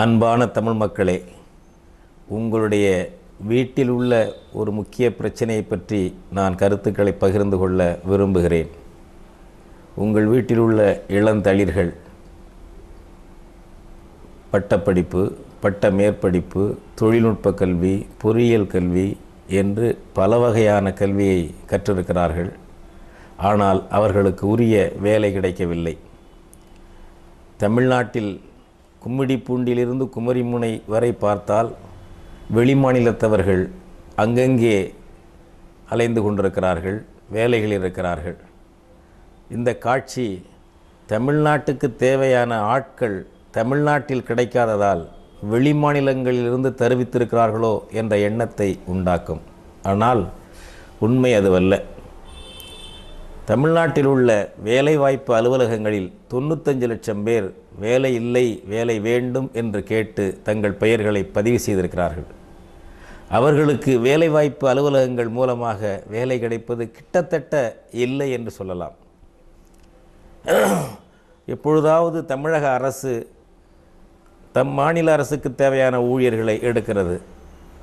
அன்பான தமிழ் மக்களே உங்களுடைய வீட்டில் உள்ள ஒரு முக்கிய பிரச்சனையை பற்றி நான் கருத்துக்களை பகிர்ந்து கொள்ள விரும்புகிறேன். உங்கள் வீட்டில் உள்ள இளந்தளிர்கள் பட்டப்படிப்பு பட்ட மேற்படிப்பு தொழில்நுட்ப கல்வி பொறியியல் கல்வி என்று பல வகையான கல்வியை கற்றிருக்கிறார்கள். ஆனால் அவர்களுக்கு உரிய வேலை கிடைக்கவில்லை. தமிழ்நாட்டில் கும்மிடிப்பூண்டிலிருந்து குமரிமுனை வரை பார்த்தால் வெளிமாநிலத்தவர்கள் அங்கங்கே அலைந்து கொண்டிருக்கிறார்கள் வேலைகளில் இருக்கிறார்கள். இந்த காட்சி தமிழ்நாட்டுக்கு தேவையான ஆட்கள் தமிழ்நாட்டில் கிடைக்காததால் வெளிமாநிலங்களிலிருந்து தருவித்திருக்கிறார்களோ என்ற எண்ணத்தை உண்டாக்கும். ஆனால் உண்மை அதுவல்ல. தமிழ்நாட்டில் உள்ள வேலைவாய்ப்பு அலுவலகங்களில் தொண்ணூத்தஞ்சு லட்சம் பேர் வேலை இல்லை வேலை வேண்டும் என்று கேட்டு தங்கள் பெயர்களை பதிவு செய்திருக்கிறார்கள். அவர்களுக்கு வேலைவாய்ப்பு அலுவலகங்கள் மூலமாக வேலை கிடைப்பது கிட்டத்தட்ட இல்லை என்று சொல்லலாம். எப்பொழுதாவது தமிழக அரசு தம் மாநில அரசுக்கு தேவையான ஊழியர்களை எடுக்கிறது.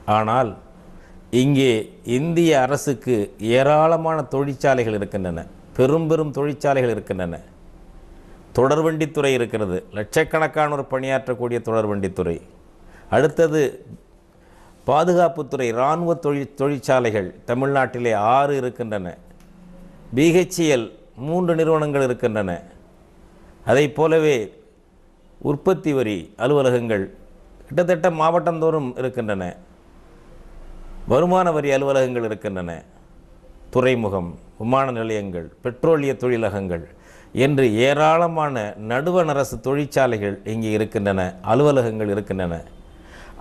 ஆனால் இங்கே இந்திய அரசுக்கு ஏராளமான தொழிற்சாலைகள் இருக்கின்றன. பெரும் பெரும் தொழிற்சாலைகள் இருக்கின்றன. தொடர்வண்டித்துறை இருக்கிறது. லட்சக்கணக்கானோர் பணியாற்றக்கூடிய தொடர்வண்டித்துறை அடுத்தது பாதுகாப்புத்துறை இராணுவ தொழில் தொழிற்சாலைகள் தமிழ்நாட்டிலே ஆறு இருக்கின்றன. பிஹெச்இஎல் மூன்று நிறுவனங்கள் இருக்கின்றன. அதைப் போலவே உற்பத்தி வரி அலுவலகங்கள் கிட்டத்தட்ட மாவட்டந்தோறும் இருக்கின்றன. வருமான வரி அலுவலகங்கள் இருக்கின்றன. துறைமுகம் விமான நிலையங்கள் பெட்ரோலிய தொழிலகங்கள் என்று ஏராளமான நடுவண் அரசு தொழிற்சாலைகள் இங்கே இருக்கின்றன அலுவலகங்கள் இருக்கின்றன.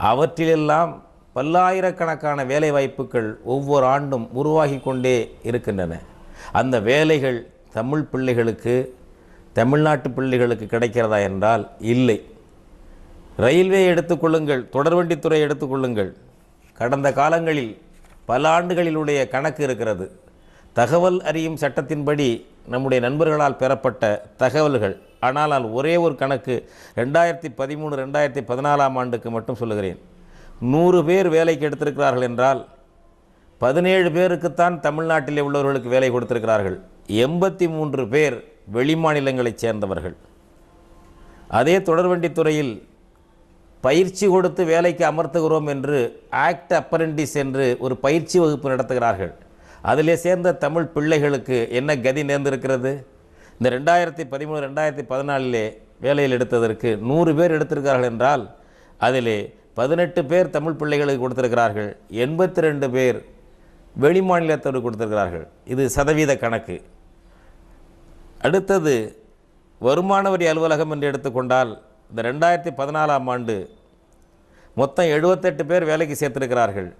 அவற்றிலெல்லாம் பல்லாயிரக்கணக்கான வேலைவாய்ப்புகள் ஒவ்வொரு ஆண்டும் உருவாகி கொண்டே இருக்கின்றன. அந்த வேலைகள் தமிழ் பிள்ளைகளுக்கு தமிழ்நாட்டு பிள்ளைகளுக்கு கிடைக்கிறதா என்றால் இல்லை. ரயில்வே எடுத்துக்கொள்ளுங்கள் தொடர்வண்டித்துறை எடுத்துக்கொள்ளுங்கள் கடந்த காலங்களில் பல ஆண்டுகளிலுடைய கணக்கு இருக்கிறது. தகவல் அறியும் சட்டத்தின்படி நம்முடைய நண்பர்களால் பெறப்பட்ட தகவல்கள். ஆனால் ஒரே ஒரு கணக்கு ரெண்டாயிரத்தி பதிமூணு ரெண்டாயிரத்தி பதினாலாம் ஆண்டுக்கு மட்டும் சொல்லுகிறேன். நூறு பேர் வேலைக்கு எடுத்திருக்கிறார்கள் என்றால் பதினேழு பேருக்குத்தான் தமிழ்நாட்டில் உள்ளவர்களுக்கு வேலை கொடுத்திருக்கிறார்கள். எண்பத்தி மூன்று பேர் வெளிமாநிலங்களைச் சேர்ந்தவர்கள். அதே தொடர்வண்டித்துறையில் பயிற்சி கொடுத்து வேலைக்கு அமர்த்துகிறோம் என்று ஆக்ட் அப்பரண்டிஸ் என்று ஒரு பயிற்சி வகுப்பு நடத்துகிறார்கள். அதிலே சேர்ந்த தமிழ் பிள்ளைகளுக்கு என்ன கதி நேர்ந்திருக்கிறது? இந்த ரெண்டாயிரத்தி பதிமூணு ரெண்டாயிரத்தி பதினாலிலே வேலையில் எடுத்ததற்கு நூறு பேர் எடுத்திருக்கிறார்கள் என்றால் அதிலே பதினெட்டு பேர் தமிழ் பிள்ளைகளுக்கு கொடுத்திருக்கிறார்கள். எண்பத்தி ரெண்டு பேர் வெளிமாநிலத்தோடு கொடுத்திருக்கிறார்கள். இது சதவீத கணக்கு. அடுத்தது வருமான வரி அலுவலகம் என்று எடுத்துக்கொண்டால் இந்த ரெண்டாயிரத்தி பதினாலாம் ஆண்டு மொத்தம் எழுபத்தெட்டு பேர் வேலைக்கு சேர்த்திருக்கிறார்கள்.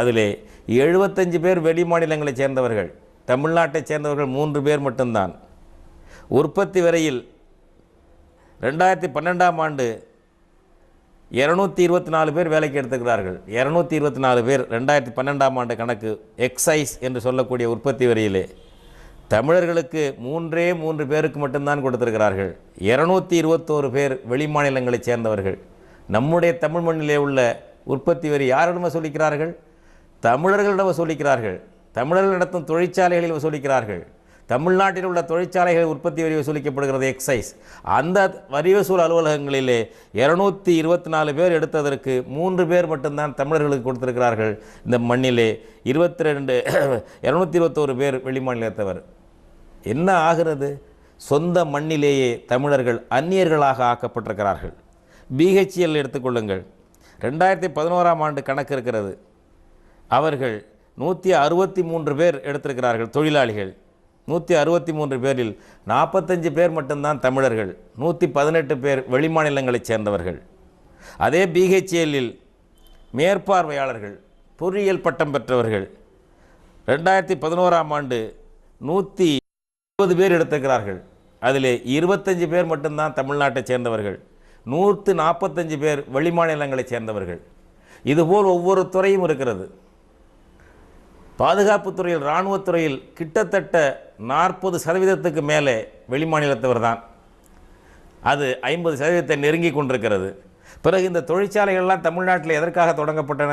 அதிலே எழுபத்தஞ்சு பேர் வெளி மாநிலங்களைச் சேர்ந்தவர்கள் தமிழ்நாட்டைச் சேர்ந்தவர்கள் மூன்று பேர் மட்டும்தான். உற்பத்தி வரையில் ரெண்டாயிரத்தி பன்னெண்டாம் ஆண்டு இரநூத்தி இருபத்தி நாலு பேர் வேலைக்கு எடுத்துக்கிறார்கள் இரநூத்தி இருபத்தி நாலு பேர் ரெண்டாயிரத்தி பன்னெண்டாம் ஆண்டு கணக்கு எக்ஸைஸ் என்று சொல்லக்கூடிய உற்பத்தி வரியிலே தமிழர்களுக்கு மூன்றே மூன்று பேருக்கு மட்டும்தான் கொடுத்திருக்கிறார்கள். இரநூத்தி இருபத்தோரு பேர் வெளிமாநிலங்களைச் சேர்ந்தவர்கள். நம்முடைய தமிழ் மண்ணிலே உள்ள உற்பத்தி வரி யாரிடமே சொல்லிக்கிறார்கள்? தமிழர்களிடம் வசூலிக்கிறார்கள். தமிழர்கள் நடத்தும் தொழிற்சாலைகளில் வசூலிக்கிறார்கள். தமிழ்நாட்டில் உள்ள தொழிற்சாலைகள் உற்பத்தி வரி வசூலிக்கப்படுகிறது எக்ஸைஸ். அந்த வரி வசூல் அலுவலகங்களிலே இரநூத்தி இருபத்தி நாலு பேர் எடுத்ததற்கு மூன்று பேர் மட்டும்தான் தமிழர்களுக்கு கொடுத்திருக்கிறார்கள். இந்த மண்ணிலே இருபத்தி ரெண்டு இரநூத்தி இருபத்தோரு பேர் வெளிமாநிலத்தவர் என்ன ஆகிறது? சொந்த மண்ணிலேயே தமிழர்கள் அந்நியர்களாக ஆக்கப்பட்டிருக்கிறார்கள். பிஹெச்எல் எடுத்துக்கொள்ளுங்கள் ரெண்டாயிரத்தி பதினோராம் ஆண்டு கணக்கு இருக்கிறது. அவர்கள் நூற்றி அறுபத்தி மூன்று பேர் எடுத்திருக்கிறார்கள் தொழிலாளிகள். நூற்றி அறுபத்தி மூன்று பேரில் நாற்பத்தஞ்சு பேர் மட்டும்தான் தமிழர்கள். நூற்றி பதினெட்டு பேர் வெளிமாநிலங்களைச் சேர்ந்தவர்கள். அதே பிஹெச்எல்லில் மேற்பார்வையாளர்கள் பொறியியல் பட்டம் பெற்றவர்கள். ரெண்டாயிரத்தி பதினோராம் ஆண்டு நூற்றி இருபது பேர் எடுத்திருக்கிறார்கள். அதிலே இருபத்தஞ்சு பேர் மட்டும்தான் தமிழ்நாட்டைச் சேர்ந்தவர்கள். நூற்று நாற்பத்தஞ்சு பேர் வெளிமாநிலங்களைச் சேர்ந்தவர்கள். இதுபோல் ஒவ்வொரு துறையும் இருக்கிறது. பாதுகாப்புத்துறையில் இராணுவத்துறையில் கிட்டத்தட்ட நாற்பது சதவீதத்துக்கு மேலே வெளிமாநிலத்தவர் தான். அது ஐம்பது சதவீதத்தை நெருங்கி கொண்டிருக்கிறது. பிறகு இந்த தொழிற்சாலைகள்லாம் தமிழ்நாட்டில் எதற்காக தொடங்கப்பட்டன?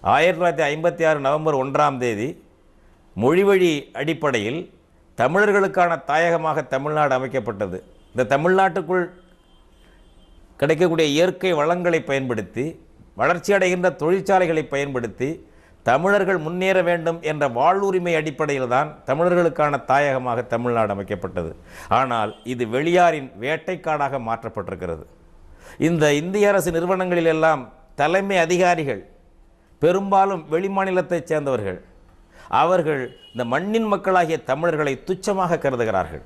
ஆயிரத்தி தொள்ளாயிரத்தி ஐம்பத்தி ஆறு நவம்பர் ஒன்றாம் தேதி மொழிவழி அடிப்படையில் தமிழர்களுக்கான தாயகமாக தமிழ்நாடு அமைக்கப்பட்டது. இந்த தமிழ்நாட்டுக்குள் கிடைக்கக்கூடிய இயற்கை வளங்களை பயன்படுத்தி வளர்ச்சி அடைகின்ற தொழிற்சாலைகளை பயன்படுத்தி தமிழர்கள் முன்னேற வேண்டும் என்ற வாழ்வுரிமை அடிப்படையில் தான் தமிழர்களுக்கான தாயகமாக தமிழ்நாடு அமைக்கப்பட்டது. ஆனால் இது வெளியாரின் வேட்டைக்காடாக மாற்றப்பட்டிருக்கிறது. இந்த இந்திய அரசு நிறுவனங்களில் எல்லாம் தலைமை அதிகாரிகள் பெரும்பாலும் வெளிமாநிலத்தைச் சேர்ந்தவர்கள் அவர்கள் இந்த மண்ணின் மக்களாகிய தமிழர்களை துச்சமாக கருதுகிறார்கள்.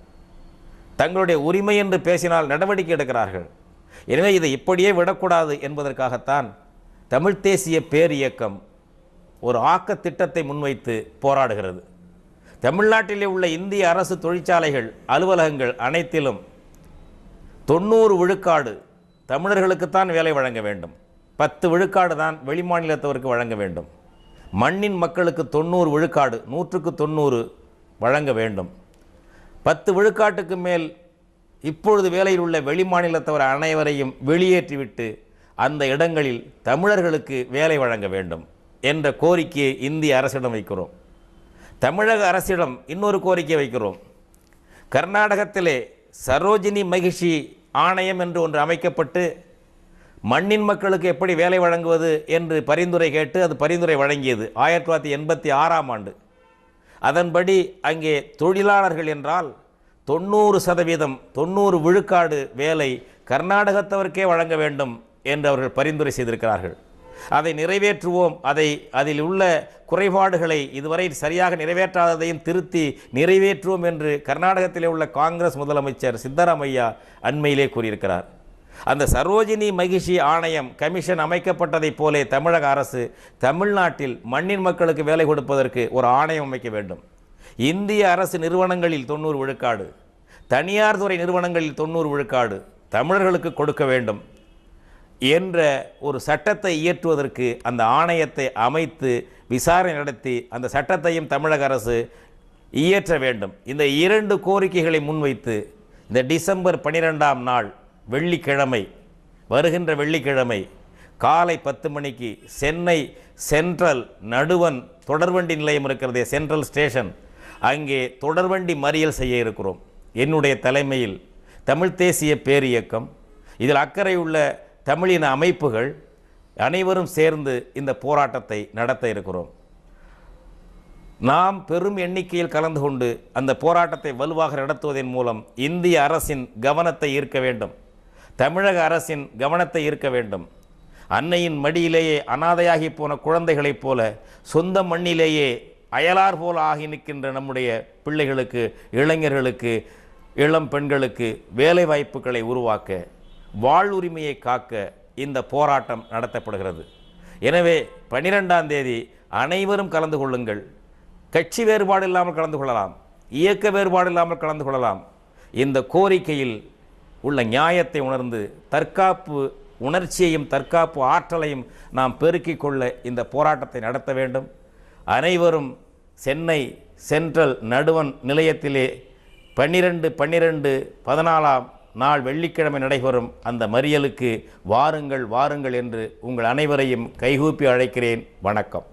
தங்களுடைய உரிமை என்று பேசினால் நடவடிக்கை எடுக்கிறார்கள். எனவே இதை இப்படியே விடக்கூடாது என்பதற்காகத்தான் தமிழ்த் தேசிய பேர் இயக்கம் ஒரு ஆக்க திட்டத்தை முன்வைத்து போராடுகிறது. தமிழ்நாட்டிலே உள்ள இந்திய அரசு தொழிற்சாலைகள் அலுவலகங்கள் அனைத்திலும் தொண்ணூறு விழுக்காடு தமிழர்களுக்குத்தான் வேலை வழங்க வேண்டும். பத்து விழுக்காடு தான் வெளிமாநிலத்தவருக்கு வழங்க வேண்டும். மண்ணின் மக்களுக்கு தொண்ணூறு விழுக்காடு நூற்றுக்கு தொண்ணூறு வழங்க வேண்டும். பத்து விழுக்காட்டுக்கு மேல் இப்பொழுது வேலையில் உள்ள வெளிமாநிலத்தவர் அனைவரையும் வெளியேற்றிவிட்டு அந்த இடங்களில் தமிழர்களுக்கு வேலை வழங்க வேண்டும். என்ற கோரிக்கையை இந்திய அரசிடம் வைக்கிறோம். தமிழக அரசிடம் இன்னொரு கோரிக்கை வைக்கிறோம். கர்நாடகத்திலே சரோஜினி மகிஷி ஆணையம் என்று ஒன்று அமைக்கப்பட்டு மண்ணின் மக்களுக்கு எப்படி வேலை வழங்குவது என்று பரிந்துரை கேட்டு அது பரிந்துரை வழங்கியது ஆயிரத்தி தொள்ளாயிரத்தி எண்பத்தி ஆறாம் ஆண்டு. அதன்படி அங்கே தொழிலாளர்கள் என்றால் தொண்ணூறு சதவீதம் தொண்ணூறு விழுக்காடு வேலை கர்நாடகத்தவருக்கே வழங்க வேண்டும் என்று அவர்கள் பரிந்துரை செய்திருக்கிறார்கள். அதை நிறைவேற்றுவோம். அதை அதில் உள்ள குறைபாடுகளை இதுவரை சரியாக நிறைவேற்றாததையும் திருத்தி நிறைவேற்றுவோம் என்று கர்நாடகத்திலே உள்ள காங்கிரஸ் முதலமைச்சர் சித்தராமையா அண்மையிலே கூறியிருக்கிறார். அந்த சரோஜினி மகிஷி ஆணையம் கமிஷன் அமைக்கப்பட்டதைப் போலே தமிழக அரசு தமிழ்நாட்டில் மண்ணின் மக்களுக்கு வேலை கொடுப்பதற்கு ஒரு ஆணையம் அமைக்க வேண்டும். இந்திய அரசு நிறுவனங்களில் தொண்ணூறு விழுக்காடு தனியார் துறை நிறுவனங்களில் தொண்ணூறு விழுக்காடு தமிழர்களுக்கு கொடுக்க வேண்டும். என்ற ஒரு சட்டத்தை இயற்றுவதற்கு அந்த ஆணையத்தை அமைத்து விசாரணை நடத்தி அந்த சட்டத்தையும் தமிழக அரசு இயற்ற வேண்டும். இந்த இரண்டு கோரிக்கைகளை முன்வைத்து இந்த டிசம்பர் பனிரெண்டாம் நாள் வெள்ளிக்கிழமை வருகின்ற வெள்ளிக்கிழமை காலை பத்து மணிக்கு சென்னை சென்ட்ரல் நடுவன் தொடர்வண்டி நிலையம் இருக்கிறதே சென்ட்ரல் ஸ்டேஷன். அங்கே தொடர்வண்டி மறியல் செய்ய இருக்கிறோம். என்னுடைய தலைமையில் தமிழ்த் தேசிய பேரியக்கம். இதில் அக்கறை உள்ள தமிழின அமைப்புகள் அனைவரும் சேர்ந்து இந்த போராட்டத்தை நடத்த இருக்கிறோம். நாம் பெரும் எண்ணிக்கையில் கலந்து கொண்டு அந்த போராட்டத்தை வலுவாக நடத்துவதன் மூலம் இந்திய அரசின் கவனத்தை ஈர்க்க வேண்டும். தமிழக அரசின் கவனத்தை ஈர்க்க வேண்டும். அன்னையின் மடியிலேயே அனாதையாகி போன குழந்தைகளைப் போல சொந்த மண்ணிலேயே அயலார் போல ஆகி நிற்கின்ற நம்முடைய பிள்ளைகளுக்கு இளைஞர்களுக்கு இளம் பெண்களுக்கு வேலை வாய்ப்புகளை உருவாக்க வாழ்வுரிமையை காக்க இந்த போராட்டம் நடத்தப்படுகிறது. எனவே பன்னிரெண்டாம் தேதி அனைவரும் கலந்து கொள்ளுங்கள். கட்சி வேறுபாடு இல்லாமல் கலந்து கொள்ளலாம். இயக்க வேறுபாடு இல்லாமல் கலந்து கொள்ளலாம். இந்த கோரிக்கையில் உள்ள நியாயத்தை உணர்ந்து தற்காப்பு உணர்ச்சியையும் தற்காப்பு ஆற்றலையும் நாம் பெருக்கிக் கொள்ள இந்த போராட்டத்தை நடத்த வேண்டும். அனைவரும் சென்னை சென்ட்ரல் நடுவன் நிலையத்திலே பன்னிரெண்டு பன்னிரெண்டு பதினாலாம் நாள் வெள்ளிக்கிழமை நடைபெறும் அந்த மறியலுக்கு வாருங்கள் வாருங்கள் என்று உங்கள் அனைவரையும் கைகூப்பி அழைக்கிறேன். வணக்கம்.